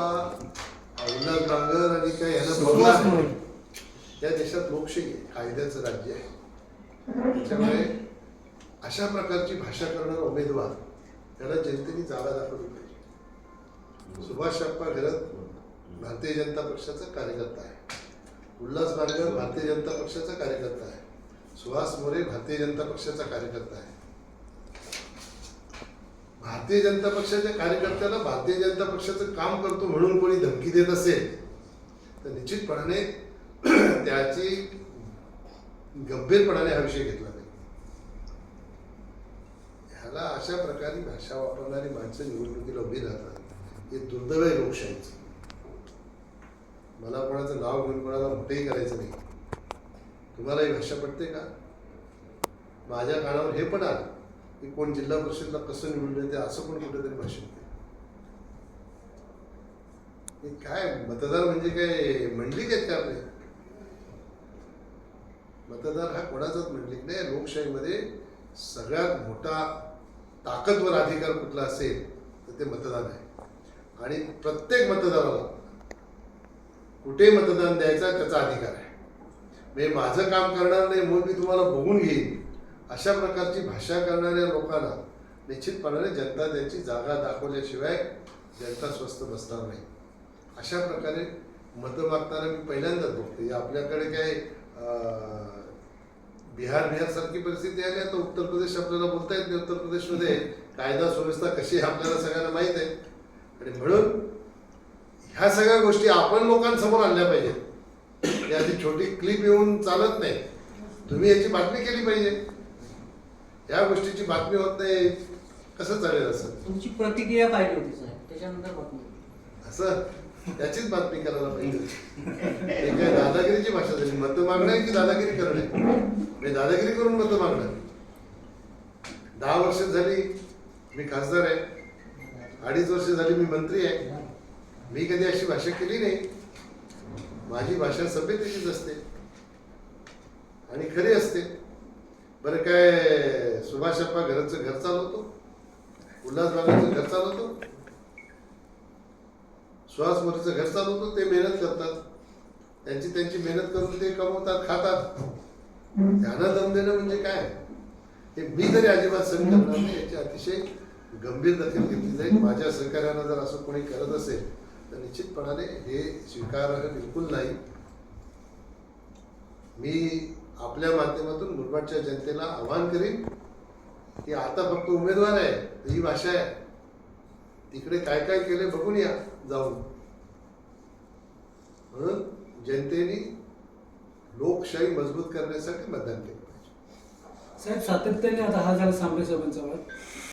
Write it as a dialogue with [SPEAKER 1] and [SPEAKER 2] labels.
[SPEAKER 1] आणि काय यांना. या देशात लोकशाही कायद्याचं राज्य आहे. त्याच्यामुळे अशा प्रकारची भाषा करणारा उमेदवार त्याला जनतेने जागा दाखवली पाहिजे. सुभाष अप्पा घरत भारतीय जनता पक्षाचा कार्यकर्ता आहे. उल्हास बांगर भारतीय जनता पक्षाचा कार्यकर्ता आहे. सुहास मोरे भारतीय जनता पक्षाचा कार्यकर्ता आहे. भारतीय जनता पक्षाच्या कार्यकर्त्याला भारतीय जनता पक्षाचं काम करतो म्हणून कोणी धमकी देत असेल तर निश्चितपणाने त्याची गंभीरपणाने हा विषय घेतला पाहिजे ह्याला अशा प्रकारे भाषा वापरणारी माणसं निवडणुकीला उभी राहतात. हे दुर्दैव आहे लोकशाहीचं. मला कोणाचं नाव घेऊन कोणाला मोठेही करायचं नाही. तुम्हाला ही भाषा पडते का? माझ्या कानावर हे पण आलं. की कोण जिल्हा परिषदला कसं निवडलं ते असं पण कुठेतरी भाषण केलं. काय मतदार म्हणजे काय मंडलिक आहेत का आपले? मतदार हा कोणाचाच मंडलिक नाही लोकशाहीमध्ये सगळ्यात मोठा ताकदवर अधिकार कुठला असेल तर ते मतदान आहे. आणि प्रत्येक मतदाराला कुठे मतदान द्यायचा त्याचा अधिकार आहे. म्हणजे माझं काम करणार नाही म्हणून मी तुम्हाला बघून घेईन. अशा प्रकारची भाषा करणाऱ्या लोकांना निश्चितपणाने जनता त्यांची जागा दाखवल्याशिवाय जनता स्वस्त बसणार नाही. अशा प्रकारे मतं मागताना मी पहिल्यांदाच बघते आपल्याकडे काय बिहार बिहार सारखी परिस्थिती आली आता उत्तर प्रदेश आपल्याला बोलता येत नाही. उत्तर प्रदेशमध्ये कायदा सुव्यवस्था कशी आहे आपल्याला सगळ्यांना माहीत आहे. आणि म्हणून ह्या सगळ्या गोष्टी आपण लोकांसमोर आणल्या पाहिजेत. याची छोटी क्लिप येऊन चालत नाही. तुम्ही याची बातमी केली पाहिजे. या गोष्टीची बातमी होत नाही. कसं चालेल असं?
[SPEAKER 2] तुमची प्रतिक्रिया पाहिजे होती साहेब. त्याच्यानंतर बातमी
[SPEAKER 1] असं? त्याचीच बातमी करायला पाहिजे. हे काय दादागिरीची भाषा झाली. मतं मागणं आहे की दादागिरी करणे? मी दादागिरी करून मतं मागणं दहा वर्ष झाली मी खासदार आहे. अडीच वर्ष झाली मी मंत्री आहे. मी कधी अशी भाषा केली नाही. माझी भाषा सभ्यतेचीच असते. आणि खरी असते. बरं काय सुभाष अप्पा घराचं घर चालवतो? उल्हास बागाचं घर चालवतो? सुहास मोरीचं घर चालवतो? ते मेहनत करतात. त्यांची त्यांची मेहनत करून ते कमवतात खातात. त्यांना दम देणं म्हणजे काय? हे मी तरी अजिबात सहन करणार नाही. याची अतिशय गंभीर दखल घेतली जाईल. माझ्या सहकार्यानं जर असं कोणी करत असेल तर निश्चितपणाने हे स्वीकारार्ह बिलकुल नाही. मी आपल्या माध्यमातून मुरबाडच्या जनतेला आवाहन करीन. की आता फक्त उमेदवार आहे ही भाषा आहे. तिकडे काय काय केले बघून या जाऊन. म्हणून जनतेने लोकशाही मजबूत करण्यासाठी मतदान केलं पाहिजे.
[SPEAKER 3] साहेब सातत्याने आता हा झाला सांबळे साहेबांचा वाद.